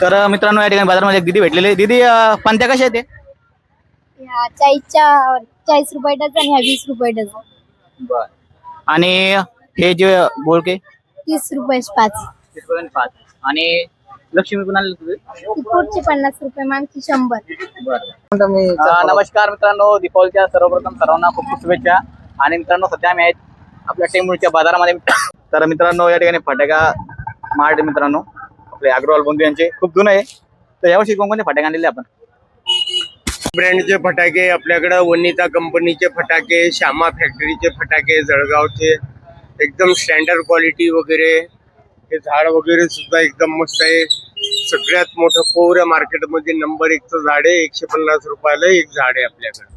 तर मित्रांनो या ठिकाणी बाजारामध्ये एक दिदी भेटलेली. दिदी पंत्या कशा आहेत ते ह्या चाळीसच्या चाळीस रुपये डझन ह्या वीस रुपये डझन. आणि हे जे बोळके? तीस रुपये पाच. पाच. आणि लक्ष्मी कुणाला तुझे ती पुढची पन्नास रुपये मागची शंभर. अं, नमस्कार मित्रांनो दीपावलीच्या सर्वप्रथम सर्वांना खूप खूप शुभेच्छा. आणि मित्रांनो सध्या आम्ही आहेत आपल्या टेंबूरच्या बाजारामध्ये. तर मित्रांनो या ठिकाणी फटाका मार्ट मित्रांनो. आपले अग्रवाल बंधू यांचे खूप जुनं आहे. तर यावर्षी कोणकोणते फटाके आणलेले आपण? ब्रँडचे फटाके आपल्याकडे वनिता कंपनीचे फटाके श्यामा फॅक्टरीचे फटाके जळगावचे एकदम स्टँडर्ड क्वालिटी वगैरे. हे झाड वगैरे सुद्धा एकदम मस्त आहे. सगळ्यात मोठं पौर मार्केटमध्ये नंबर एकचं झाड आहे. एकशे पन्नास रुपयाला एक झाड आहे आपल्याकडे.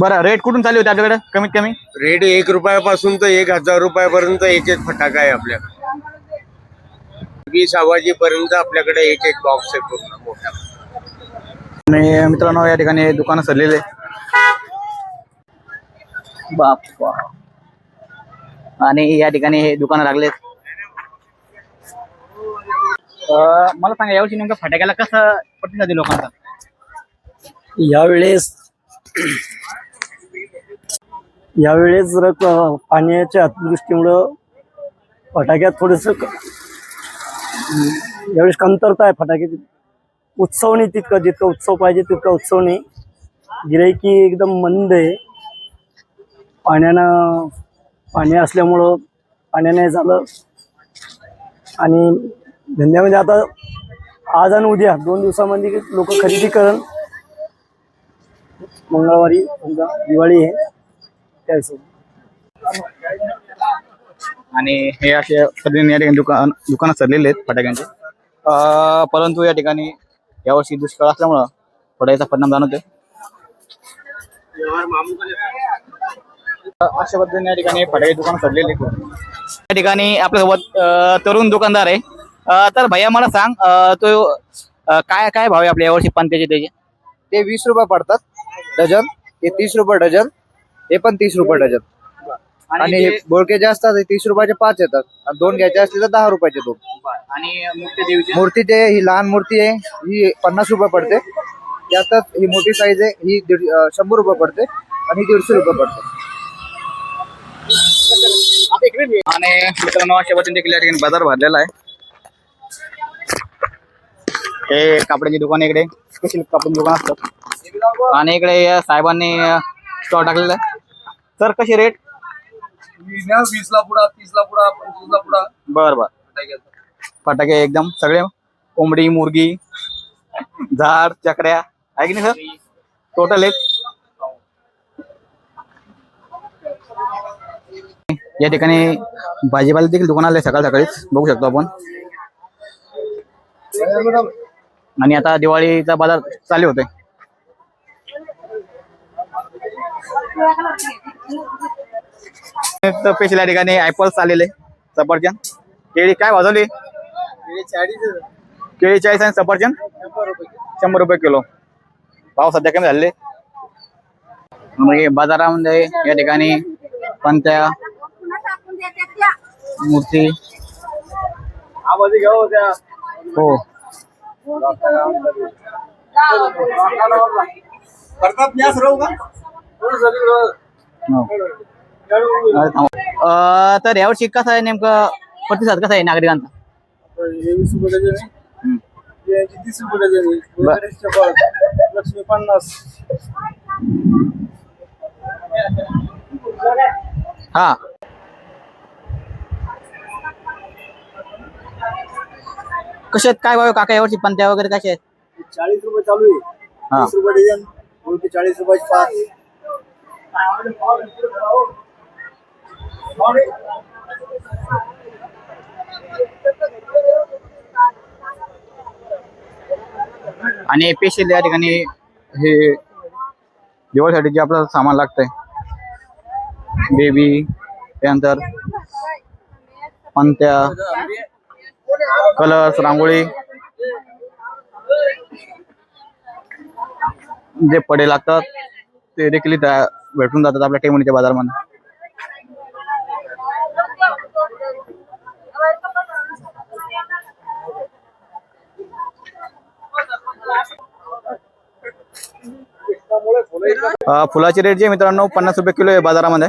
बरं रेट कुठून चालू होते आपल्याकडे? कमीत कमी? रेट एक रुपयापासून तर एक हजार रुपयापर्यंत एक एक फटाका आहे आपल्याकडे. वीस आवाजी पर्यंत आपल्याकडे एक एक बॉक्स आहे पूर्ण मोठा. आणि मित्रांनो या ठिकाणी दुकानं सजलेले बाप आणि या ठिकाणी हे दुकानं लागलेत. अं, मला सांगा यावर्षी नेमका फटाक्याला कसं प्रतिसाद आहे लोकांचा? यावेळेस यावेळेस जर पाण्याच्या अतिवृष्टीमुळं फटाक्यात थोडस यावेळेस कमतरता आहे फटाक्याची. उत्सव नाही तितका जितका उत्सव पाहिजे तितका उत्सव नाही. गिरायकी एकदम मंद आहे. पाण्यानं पाणी असल्यामुळं पाण्याने झालं. आणि धंद्यामध्ये आता आज आणि उद्या दोन दिवसामध्ये लोक खरेदी करण मंगळवारी समजा दिवाळी आहे त्या हिशोबाने आणि हे असे पद्धतीने या ठिकाणी दुकान दुकानं सजलेले आहेत फटाक्यांचे. अं, परंतु या ठिकाणी यावर्षी दुष्काळ असल्यामुळं थोडा याचा परिणाम जाणवतोय. अशा पद्धतीने या ठिकाणी फटाके दुकान सजलेले आहेत. या ठिकाणी आपल्यासोबत तरुण दुकानदार आहे. तर भैया मला सांग तो काय काय भाव आहे आपल्या यावर्षी पंत्याचे त्याचे? ते वीस रुपये पडतात. डझन ते तीस रुपये डझन हे पण तीस रुपये डझन. आणि हे जे- बोळके जे असतात ते तीस रुपयाचे पाच येतात. आणि दोन घ्यायचे असले तर दहा रुपयाचे दोन. आणि मुख्य देवीचे? मूर्तीचे ही लहान मूर्ती आहे ही पन्नास रुपये पडते. त्यातच ही मोठी साईज आहे ही दीड अं, शंभर रुपये पडते आणि ही दीडशे रुपये पडते. आणि मित्रांनो अशा पद्धतीने देखील या ठिकाणी बाजार भरलेला आहे. हे कापडाची दुकान इकडे. स्पेशल कापडाची दुकान असतात आणि इकडे या साहेबांनी स्टॉल टाकलेला आहे. सर कशी रेट वीस ला पुडा तीस ला पुडा पंचवीस ला पुडा बर बर. फटाके एकदम. सगळे कोंबडी मुर्गी झाड चकऱ्या. आहे की नाही सर? टोटल एक. या ठिकाणी भाजीपाला देखील दुकान आले सकाळ सकाळीच. बघू शकतो आपण. आणि आता दिवाळीचा बाजार चालू होतोय. स्पेशल या ठिकाणी ऍपल्स आलेले. सफरचंद. केळी काय वाजवली केळी चाळीस आणि सफरचंद? शंभर रुपये किलो. भाव सध्या कमी झाले मग बाजारामध्ये या ठिकाणी पंत्या मूर्ती. हो. हो. तर यावर्षी कसा आहे नेमकं प्रतिसाद कसा आहे नागरिकांचा? तीस रुपये लक्ष्मी पन्नास हा. कसे आहेत? काय भाव आहे काका यावर्षी? पंत्या वगैरे कसे आहेत? चाळीस रुपये चालू आहे. हा. तीस रुपये डझन चाळीस रुपयाचे पाच. आणि स्पेशल या ठिकाणी हे दिवाळीसाठी जे आपल्याला सामान लागतंय. बेबी त्यानंतर पंत्या कलर्स रांगोळी. जे पडे लागतात ते देखील भेटून जातात आपल्या टेमणीच्या बाजारमध्ये. फुलाचे रेट जे मित्रांनो पन्नास रुपये किलो आहे बाजारामध्ये.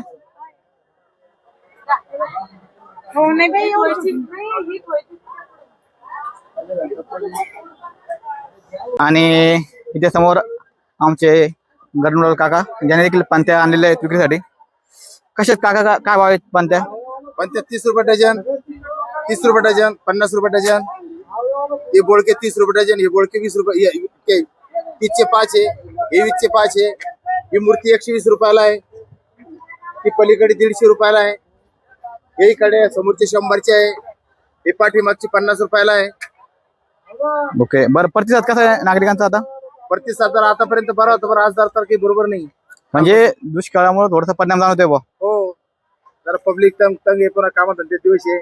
आणि इथे समोर आमचे गरनोल काका ज्याने देखील पंत्या आणलेल्या आहेत विक्रीसाठी. कसे काका का- काय भाव आहेत पंत्या? पण तीस रुपये डझन तीस रुपये डझन पन्नास रुपये डझन. हे बोळके तीस रुपये डझन हे बोळके वीस रुपये तीसचे पाच आहे हे वीसचे पाच आहे. ही मूर्ती एकशे वीस रुपयाला आहे. ती पलीकडे दीडशे रुपयाला आहे. हे इकडे समोरचे शंभरचे आहे. हे पाठीमागची पन्नास रुपयाला आहे. ओके. बरं प्रतिसाद कसा आहे नागरिकांचा आता? प्रतिसाद जर आतापर्यंत बरा होता पण आज जर तर काही बरोबर नाही. म्हणजे दुष्काळामुळे थोडासा परिणाम जाणवतोय बुवा. हो. जरा पब्लिक तंग तंग आहे पुन्हा कामात ते दिवस आहे.